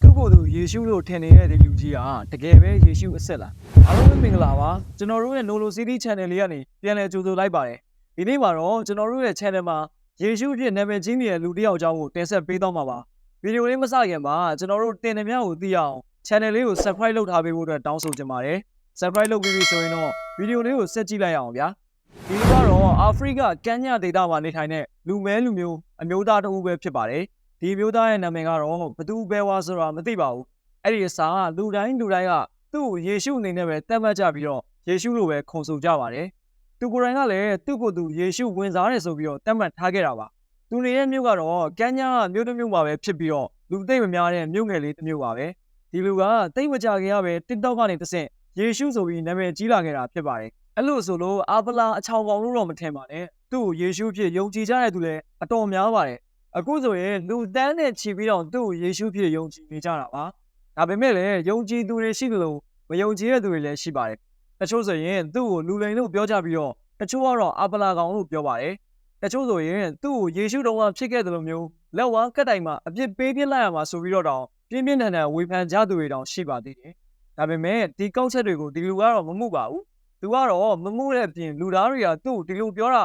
သူ့ကိုယ်သူယေရှုလို့ထင်နေတဲ့ဒီလူကြီးကတကယ်ပဲယေရှုအစ်စ်လားအားလုံးပဲမင်္ဂလာပါကျွန်တော်တို့ရဲ့ Nolo City Channel လေးကနေပြန်လည်ကြိုဆိုလိုက်ပါတယ်ဒီနေ့မှာတော့ကျွန်တော်တို့ရဲ့ channel မှာယေရှုအဖြစ်နာမည်ကြီးနေတဲ့လူတစ်ယောက်အကြောင်းကိုတင်ဆက်ပေးတော့မှာပါဗီဒီယိုလေးမစခင်မှာကျွန်တော်တို့တင်နေများကိုသိရအောင် channel လေးကို subscribe လုပ်ထားပေးဖို့အတွက်တောင်းဆိုချင်ပါတယ် subscribe လုပ်ပြီးပြီဆိုရင်တော့ဗီဒီယိုလေးကိုဆက်ကြည့်လိုက်အောင်ဗျာဒီလူကတော့အာဖရိကကမ်းညဒေသမှာနေထိုင်တဲ့လူမဲလူမျိုးအမျိုးသားတစ်ဦးပဲဖြစ်ပါတယ် ဒီမျိုးသားရဲ့နာမည်ကတော့ဘသူဘဲဝါဆိုတာမသိပါဘူးအဲ့ဒီအစားကလူတိုင်းလူတိုင်းကသူ့ကိုယေရှုအနေနဲ့ပဲတတ်မှတ်ကြပြီးတော့ယေရှုလို့ပဲခုံဆိုကြပါတယ်သူကိုယ်တိုင်ကလည်းသူ့ကိုယ်သူယေရှုဝင်စားတယ်ဆိုပြီးတော့တတ်မှတ်ထားခဲ့တာပါသူနေတဲ့မြို့ကတော့ကမ်းညားကမြို့တစ်မြို့မှာပဲဖြစ်ပြီးတော့လူသိမ့်မများတဲ့မြို့ငယ်လေးတစ်မြို့ပါပဲဒီလူကတိတ်မကြခင်ကပဲ TikTok ကနေတစ်ဆင့်ယေရှုဆိုပြီးနာမည်ကြီးလာခဲ့တာဖြစ်ပါတယ်အဲ့လို့ဆိုလို့အာဗလာအချောင်ကောင်လို့တော့မထင်ပါနဲ့သူ့ကိုယေရှုဖြစ်ယုံကြည်ကြတဲ့သူလည်းအတော်များပါတယ် အခုဆိုရင်လူတန်းနဲ့ချီပြီးတော့သူ့ကိုယေရှုဖြစ်ယုံကြည်နေကြတာပါဒါပေမဲ့လည်းယုံကြည်သူတွေရှိသလိုမယုံကြည်တဲ့သူတွေလည်းရှိပါတယ်တချို့ဆိုရင်သူ့ကိုလူလိန်လို့ပြောကြပြီးတော့တချို့ကတော့အာပလာကောင်လို့ပြောပါတယ်တချို့ဆိုရင်သူ့ကိုယေရှုတော်ကဖြစ်ခဲ့တယ်လို့မျိုးလက်ဝါးကတ်တိုင်မှာအပြစ်ပေးပြစ်လိုက်ရမှာဆိုပြီးတော့တောင်ပြင်းပြင်းထန်ထန်ဝေဖန်ကြသူတွေတောင်ရှိပါသေးတယ်ဒါပေမဲ့ဒီကောက်ချက်တွေကိုဒီလူကတော့မမှုပါဘူးသူကတော့မမှုတဲ့အပြင်လူသားတွေကသူ့ကိုဒီလိုပြောတာ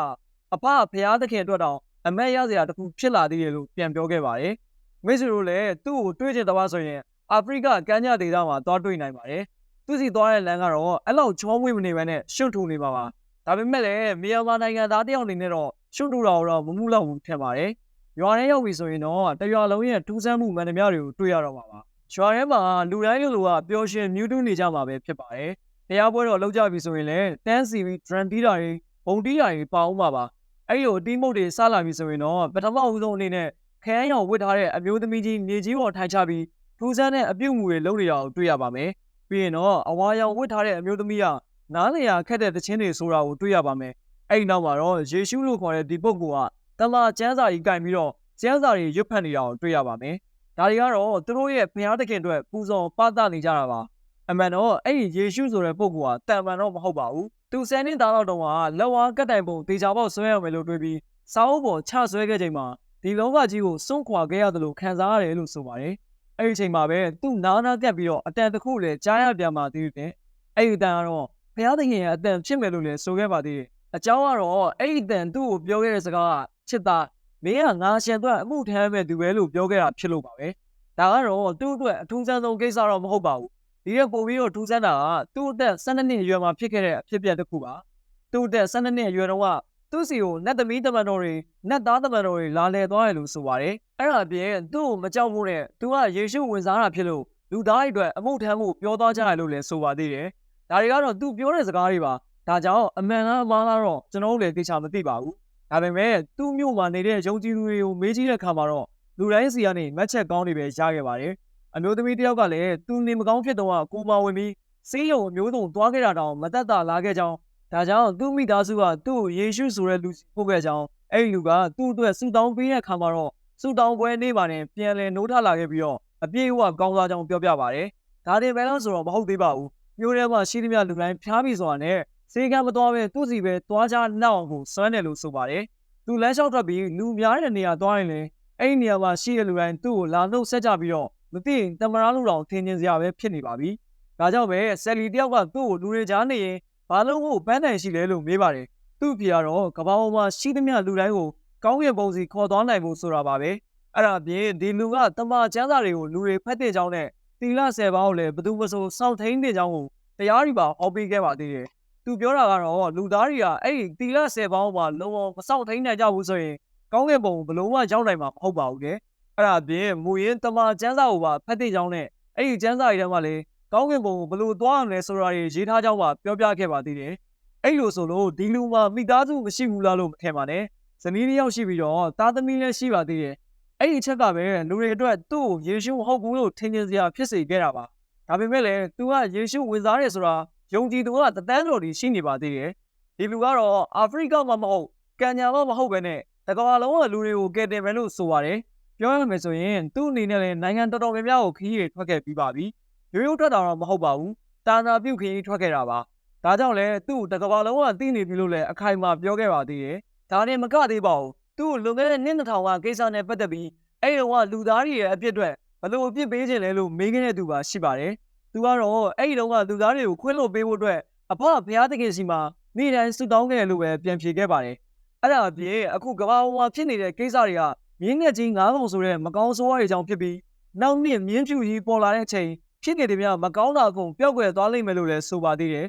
အဖဖရားသခင်အတွက်တောင် အမက်ရစရာတစ်ခုဖြစ်လာသေးတယ်လို့ပြန်ပြောခဲ့ပါတယ်။မိတ်ဆွေတို့လည်းသူ့ကိုတွေးချင်တော့ဆိုရင်အာဖရိကကမ်းခြေဒေသမှာသွားတွေ့နိုင်ပါတယ်။သူစီသွားတဲ့လမ်းကတော့အဲ့လောက်ချောမွေ့မနေဘဲနဲ့ရှုပ်ထူနေပါပါ။ဒါပေမဲ့လည်းမြန်မာနိုင်ငံသားတယောက်အနေနဲ့တော့ရှုပ်ထူတာတော့မမှုလောက်ဘူးထင်ပါတယ်။ရွာထဲရောက်ပြီဆိုရင်တော့တရွာလုံးရဲ့ထူးဆန်းမှုမှန်သမျှတွေကိုတွေ့ရတော့မှာပါ။ရွာထဲမှာလူတိုင်းလူလူကပျော်ရွှင်မြူးတူးနေကြမှာပဲဖြစ်ပါတယ်။တရားပွဲတော်လောက်ကြပြီဆိုရင်လည်းတန်းစီပြီး drum တီးတာတွေဘုံတီးတာတွေပါအောင်ပါပါ။ အဲ့ဒီကိုတီးမုတ်တွေစလာပြီဆိုရင်တော့ပထမဦးဆုံးအနေနဲ့ခရမ်းရောင်ဝတ်ထားတဲ့အမျိုးသမီးကြီးနေကြီးပေါ်ထိုင်ချပြီးထူးဆန်းတဲ့အပြုတ်မှုတွေလုပ်နေတာကိုတွေ့ရပါမယ်။ပြီးရင်တော့အဝါရောင်ဝတ်ထားတဲ့အမျိုးသမီးကနားလည်ရခက်တဲ့တခြင်းတွေဆိုတာကိုတွေ့ရပါမယ်။အဲ့ဒီနောက်မှာတော့ယေရှုလို့ခေါ်တဲ့ဒီပုဂ္ဂိုလ်ကတမန်ကျမ်းစာကြီးကင်ပြီးတော့ကျမ်းစာတွေရွတ်ဖတ်နေတာကိုတွေ့ရပါမယ်။ဒါတွေကတော့သူတို့ရဲ့ဘုရားသခင်အတွက်ပူဇော်ပသနေကြတာပါ။အမှန်တော့အဲ့ဒီယေရှုဆိုတဲ့ပုဂ္ဂိုလ်ကတန်မှန်တော့မဟုတ်ပါဘူး။ သူဆယ်နှစ်သားလောက်တုန်းကလက်ဝါးကတ်တိုင်ပုံတေချာပေါက်ဆွဲရမယ်လို့တွေးပြီးစာအုပ်ပေါ်ချဆွဲခဲ့ချိန်မှာဒီလောကကြီးကိုစွန့်ခွာခဲ့ရတယ်လို့ခံစားရတယ်လို့ဆိုပါတယ်။အဲ့ဒီချိန်မှာပဲသူ့နားနားကပ်ပြီးတော့အတန်တစ်ခုလည်းကြားရပြန်ပါသေးတယ်။အဲ့ဒီအတန်ကတော့ဘုရားသခင်ရဲ့အတန်ဖြစ်မယ်လို့လည်းဆိုခဲ့ပါသေးတယ်။အကြောင်းကတော့အဲ့ဒီအတန်သူ့ကိုပြောခဲ့တဲ့စကားကချစ်သားမင်းကငါရှင်အတွက်အမှုထမ်းမဲ့သူပဲလို့ပြောခဲ့တာဖြစ်လို့ပါပဲ။ဒါကတော့သူ့အတွက်အထူးဆန်းဆုံးကိစ္စတော့မဟုတ်ပါဘူး။ ဒီရက်ပို့ပြီးတော့ထူးဆန်းတာကသူ့အသက်12နှစ်အရွယ်မှာဖြစ်ခဲ့တဲ့အဖြစ်အပျက်တစ်ခုပါ။သူ့အသက်12နှစ်အရွယ်တုန်းကသူ့စီကိုနတ်သမီးတမန်တော်တွေနတ်သားတမန်တော်တွေလာလဲသွားတယ်လို့ဆိုပါတယ်။အဲ့ဒါအပြင်သူ့ကိုမကြောက်ဖို့နဲ့သူကယေရှုဝင်စားတာဖြစ်လို့လူသားတွေအတွက်အမှုထမ်းမှုပြောသွားကြတယ်လို့လည်းဆိုပါသေးတယ်။ဒါတွေကတော့သူပြောတဲ့စကားတွေပါ။ဒါကြောင့်အမှန်လားမှားလားတော့ကျွန်တော်တို့လည်းသိချာမသိပါဘူး။ဒါပေမဲ့သူ့မြို့မှာနေတဲ့ယုံကြည်သူတွေကိုမေးကြည့်တဲ့အခါမှာတော့လူတိုင်းစီကနေမက်ချက်ကောင်းတွေပဲရခဲ့ပါတယ်။ အမျိုးသမီးတစ်ယောက်ကလည်းသူနေမကောင်းဖြစ်တော့ကိုမဝင်ပြီးစေးရုံအမျိုးစုံသွားခဲ့တာတောင်မသက်သာလာခဲ့ကြောင်းဒါကြောင့်သူ့မိသားစုကသူ့ကိုယေရှုဆိုတဲ့လူစီပို့ခဲ့ကြောင်းအဲ့ဒီလူကသူ့အတွက်ဆူတောင်းပေးတဲ့အခါမှာတော့ဆူတောင်းပွဲနေ့ပါနဲ့ပြန်လည်နိုးထလာခဲ့ပြီးတော့အပြည့်အဝကောင်းစားကြောင်းပြောပြပါတယ်။ဒါတင်ပဲလို့ဆိုတော့မဟုတ်သေးပါဘူး။မျိုးထဲမှာရှိသမျှလူတိုင်းဖျားပြီဆိုတာနဲ့စေကံမတော်ပဲသူ့စီပဲသွားကြနောက်အောင်ကိုစွမ်းတယ်လို့ဆိုပါတယ်။သူလမ်းလျှောက်ထွက်ပြီးလူများတဲ့နေရာသွားရင်လည်းအဲ့ဒီနေရာမှာရှိတဲ့လူတိုင်းသူ့ကိုလာလို့ဆက်ကြပြီးတော့ မသိရင်တမရလူတော်ထင်ကျင်စရာပဲဖြစ်နေပါပြီ။ဒါကြောင့်ပဲဆယ်လီတယောက်ကသူ့ကိုလူတွေကြားနေရင်ဘာလို့ကိုပန်းတိုင်ရှိလဲလို့မေးပါတယ်သူ့ဖေကတော့ကဘာပေါ်မှာရှိသမျှလူတိုင်းကိုကောင်းကင်ပုံစီခေါ်သွားနိုင်ဖို့ဆိုတာပါပဲအဲ့ဒါအပြင်ဒီလူကတမန်ကျမ်းစာတွေကိုလူတွေဖတ်တဲ့ကြောင်းနဲ့တီလာဆယ်ပါးကိုလည်းဘသူမဆိုစောင့်ထိန်တဲ့ကြောင်းကိုတရားရီပါဟောပေးခဲ့ပါသေးတယ်သူပြောတာကတော့လူသားတွေကအဲ့ဒီတီလာဆယ်ပါးမှာလုံးဝမစောင့်ထိန်နိုင်ကြဘူးဆိုရင်ကောင်းကင်ပုံဘလုံးဝရောက်နိုင်မှာမဟုတ်ပါဘူးလေ အဲ့ဒါအပြင်မူရင်းတမန်ကျမ်းစာကိုပါဖတ်တဲ့ကြောင်းနဲ့အဲ့ဒီကျမ်းစာတွေထဲမှာလည်းကောင်းကင်ဘုံကိုဘယ်လို့သွားရမလဲဆိုတာတွေရေးထားကြောင်းပါပြောပြခဲ့ပါသေးတယ်။အဲ့လိုဆိုလို့ဒီလူမှာမိသားစုမရှိဘူးလားလို့မထင်ပါနဲ့။ဇနီးတစ်ယောက်ရှိပြီးတော့သားသမီးလည်းရှိပါသေးတယ်။အဲ့ဒီအချက်ကပဲလူတွေအတွက်သူ့ကိုယေရှုဟုတ်ဘူးလို့ထင်မြင်စရာဖြစ်စေခဲ့တာပါ။ဒါပေမဲ့လည်းသူကယေရှုဝင်စားတယ်ဆိုတာယုံကြည်သူကတသန်းတော်ဒီရှိနေပါသေးတယ်။ဒီလူကတော့အာဖရိကမှာမဟုတ်ကန်ညာမှာမဟုတ်ပဲနဲ့တကမ္ဘာလုံးကလူတွေကိုကယ်တင်မယ်လို့ဆိုပါတယ်။ ပြောရမယ်ဆိုရင်သူ့အနေနဲ့လည်းနိုင်ငံတော်တော်များများကိုခရီးတွေထွက်ခဲ့ပြီးပါပြီ။ရိုးရိုးထွက်တာတော့မဟုတ်ပါဘူးတာနာပြုတ်ခင်းထွက်ခဲ့တာပါဒါကြောင့်လဲသူ့တကဘာလုံးကသိနေပြီလို့လည်းအခိုင်အမာပြောခဲ့ပါသေးတယ်ဒါနဲ့မကသေးပါဘူးသူ့လွန်ခဲ့တဲ့နှစ်2000ကကိစ္စနဲ့ပတ်သက်ပြီးအဲ့ဒီကလူသားတွေရဲ့အပြစ်အတွက်ဘလို့အပြစ်ပေးခြင်းလဲလို့မေးခဲ့တဲ့သူပါရှိပါတယ်သူကတော့အဲ့ဒီတော့ကလူသားတွေကိုခွင့်လွှတ်ပေးဖို့အတွက်အဖဘုရားသခင်စီမှာနေ့တိုင်းဆုတောင်းခဲ့တယ်လို့ပဲပြန်ဖြေခဲ့ပါတယ်အဲ့ဒါအပြင်အခုကမ္ဘာပေါ်မှာဖြစ်နေတဲ့ကိစ္စတွေက မြင်းငယ်ကြီးငါးကောင်ဆိုတဲ့မကောင်းဆိုးဝါးတွေကြောင့်ဖြစ်ပြီးနောက်နှစ်မြင်းဖြူကြီးပေါ်လာတဲ့အချိန်ဖြစ်နေတယ်များမကောင်းတာအကုန်ပျောက်ကွယ်သွားလိမ့်မယ်လို့လည်းဆိုပါသေးတယ်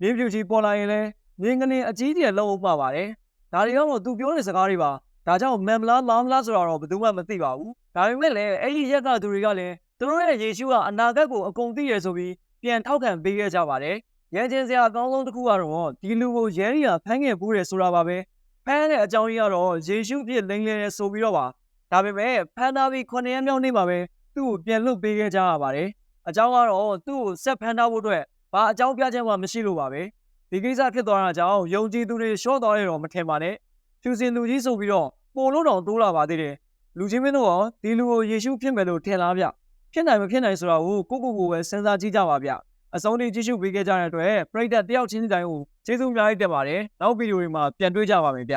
မြင်းဖြူကြီးပေါ်လာရင်လည်းမြင်းကနေအကြီးကျယ်လုံးအောင်ပါပါတယ်ဒါတွေကတော့သူပြောတဲ့စကားတွေပါဒါကြောင့်မန်မလားမာမလားဆိုတာတော့ဘယ်သူမှမသိပါဘူး။ဒါပေမဲ့လည်းအဲ့ဒီရက်ကသူတွေကလည်းသူတို့ရဲ့ယေရှုကအနာဂတ်ကိုအကုန်သိရဆိုပြီးပြန်ထောက်ခံပေးခဲ့ကြပါတယ်။ရန်ချင်းစရာအကောင်းဆုံးတစ်ခုကတော့ဒီလူကိုရဲရီယာဖမ်းခဲ့ပူးတယ်ဆိုတာပါပဲ။ ဖမ်းတဲ့အကြောင်းကြီးကတော့ယေရှုပြစ်လိမ့်လဲတယ်ဆိုပြီးတော့ပါ။ဒါပေမဲ့ဖမ်းသားပြီး9ရက်မြောက်နေ့မှာပဲသူ့ကိုပြန်လွတ်ပေးခဲ့ကြရပါတယ်။အကြောင်းကတော့သူ့ကိုဆက်ဖမ်းထားဖို့အတွက်ဘာအကြောင်းပြချက်မှမရှိလို့ပါပဲ။ဒီကိစ္စဖြစ်သွားတာကြောင့်ယုံကြည်သူတွေရှော့သွားရတော့မထင်ပါနဲ့။ဖြူစင်လူကြီးဆိုပြီးတော့ပိုလို့တောင်တိုးလာပါသေးတယ်လူချင်းမင်းတို့ရောဒီလူကိုယေရှုဖြစ်မယ်လို့ထင်လားဗျဖြစ်နိုင်မဖြစ်နိုင်ဆိုတာကိုကိုကိုကိုပဲစဉ်းစားကြည့်ကြပါဗျအဆုံးထိကြည့်ရှုပေးခဲ့ကြတဲ့အတွက်ပရိသတ်တယောက်ချင်းစီတိုင်းကို ကျေးဇူးအများကြီးတင်ပါတယ်နောက်ဗီဒီယိုတွေမှာပြန်တွေ့ကြပါမယ်ဗျ